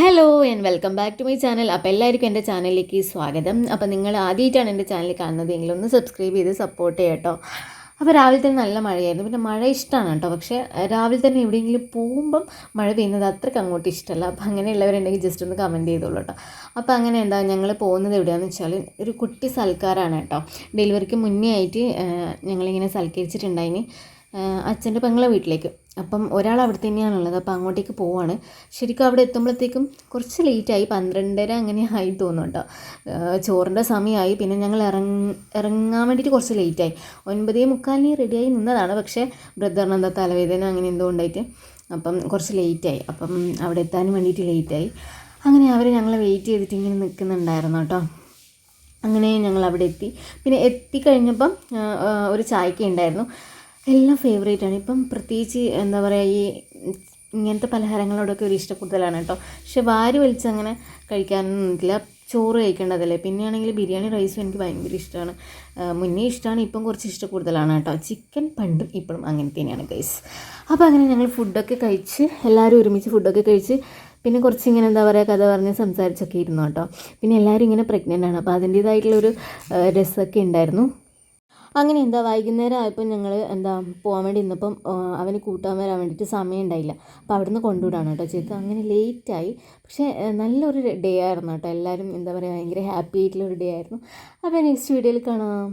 Hello and welcome back to my channel അപ്പോൾ എല്ലാവർക്കും എന്റെ ചാനലിലേക്ക് സ്വാഗതം. അപ്പോൾ നിങ്ങൾ ആദ്യമായിട്ടാണ് എന്റെ ചാനൽ കാണുന്നതെങ്കിൽ ഒന്ന് സബ്സ്ക്രൈബ് ചെയ്ത് സപ്പോർട്ട് ചെയ്യട്ടോ അപ്പോൾ രാവിലെ തന്നെ നല്ല മഴയായിരുന്നു. പിന്നെ മഴ ഇഷ്ടമാണ് കേട്ടോ. പക്ഷേ രാവിലെ തന്നെ എവിടെയെങ്കിലും പോകുമ്പം മഴ പെയ്യുന്നത് അത്രയ്ക്ക് അങ്ങോട്ട് ഇഷ്ടമല്ല. അപ്പോൾ അങ്ങനെയുള്ളവരുണ്ടെങ്കിൽ ജസ്റ്റ് ഒന്ന് കമന്റ് ചെയ്തോളൂ കേട്ടോ. അപ്പോൾ അങ്ങനെ എന്താ ഞങ്ങൾ പോകുന്നത് എവിടെയാണെന്ന് വെച്ചാൽ ഒരു കുട്ടി സൽക്കാരാണ് കേട്ടോ. ഡെലിവറിക്ക് മുന്നേ ആയിട്ട് ഞങ്ങളിങ്ങനെ സൽക്കരിച്ചിട്ടുണ്ടായിന്. അച്ഛന്റെ പെങ്ങളെ വീട്ടിലേക്ക്. അപ്പം ഒരാൾ അവിടെ തന്നെയാണുള്ളത് അപ്പം അങ്ങോട്ടേക്ക് പോവാണ്. ശരിക്കും അവിടെ എത്തുമ്പോഴത്തേക്കും കുറച്ച് ലേറ്റായി പന്ത്രണ്ടര അങ്ങനെ ആയി തോന്നും ചോറിന്റെ സമയമായി. പിന്നെ ഞങ്ങൾ ഇറങ്ങ ഇറങ്ങാൻ വേണ്ടിയിട്ട് കുറച്ച് ലേറ്റായി ഒൻപതേ മുക്കാലിന് റെഡിയായി നിന്നതാണ്. പക്ഷേ ബ്രദറിന് എന്താ തലവേദന അങ്ങനെ എന്തോ ഉണ്ടായിട്ട് അപ്പം കുറച്ച് ലേറ്റായി അപ്പം അവിടെ എത്താൻ വേണ്ടിയിട്ട് ലേറ്റായി അങ്ങനെ അവർ ഞങ്ങളെ വെയിറ്റ് ചെയ്തിട്ട് ഇങ്ങനെ നിൽക്കുന്നുണ്ടായിരുന്നു കേട്ടോ. അങ്ങനെ ഞങ്ങൾ അവിടെ എത്തി. പിന്നെ എത്തിക്കഴിഞ്ഞപ്പം ഒരു ചായക്ക ഉണ്ടായിരുന്നു എല്ലാം ഫേവറേറ്റ് ആണ്. ഇപ്പം പ്രത്യേകിച്ച് എന്താ പറയുക ഈ ഇങ്ങനത്തെ പലഹാരങ്ങളോടൊക്കെ ഒരു ഇഷ്ടക്കൂടുതലാണ് കേട്ടോ. പക്ഷെ വാരി വലിച്ച് അങ്ങനെ കഴിക്കാനൊന്നും ഇല്ല ചോറ് കഴിക്കേണ്ടതല്ലേ? പിന്നെയാണെങ്കിൽ ബിരിയാണി റൈസും എനിക്ക് ഭയങ്കര ഇഷ്ടമാണ്. മുന്നേ ഇഷ്ടമാണ് ഇപ്പം കുറച്ച് ഇഷ്ടം കൂടുതലാണ് കേട്ടോ. ചിക്കൻ പണ്ടും ഇപ്പോഴും അങ്ങനെ തന്നെയാണ് ഗൈസ് അപ്പോൾ അങ്ങനെ ഞങ്ങൾ ഫുഡൊക്കെ കഴിച്ച് എല്ലാവരും ഒരുമിച്ച് ഫുഡൊക്കെ കഴിച്ച് പിന്നെ കുറച്ച് ഇങ്ങനെ എന്താ പറയുക കഥ പറഞ്ഞ് സംസാരിച്ചൊക്കെ ഇരുന്നു കേട്ടോ. പിന്നെ എല്ലാവരും ഇങ്ങനെ പ്രഗ്നന്റ് ആണ്. അപ്പോൾ അതിന്റേതായിട്ടുള്ളൊരു രസമൊക്കെ ഉണ്ടായിരുന്നു. അങ്ങനെ എന്താ വൈകുന്നേരം ആയപ്പോൾ ഞങ്ങൾ എന്താ പോകാൻ വേണ്ടി ഇന്നിപ്പം അവന് കൂട്ടാൻ വരാൻ വേണ്ടിയിട്ട് സമയം ഉണ്ടായില്ല. അപ്പോൾ അവിടുന്ന് കൊണ്ടുവിടാണ് കേട്ടോ ചെയ്തത്. അങ്ങനെ ലേറ്റായി പക്ഷേ നല്ലൊരു ഡേ ആയിരുന്നു കേട്ടോ. എല്ലാവരും എന്താ പറയുക ഭയങ്കര ഹാപ്പി ആയിട്ടുള്ള ഒരു ഡേ ആയിരുന്നു. അപ്പോൾ നെക്സ്റ്റ് വീഡിയോയിൽ കാണാം.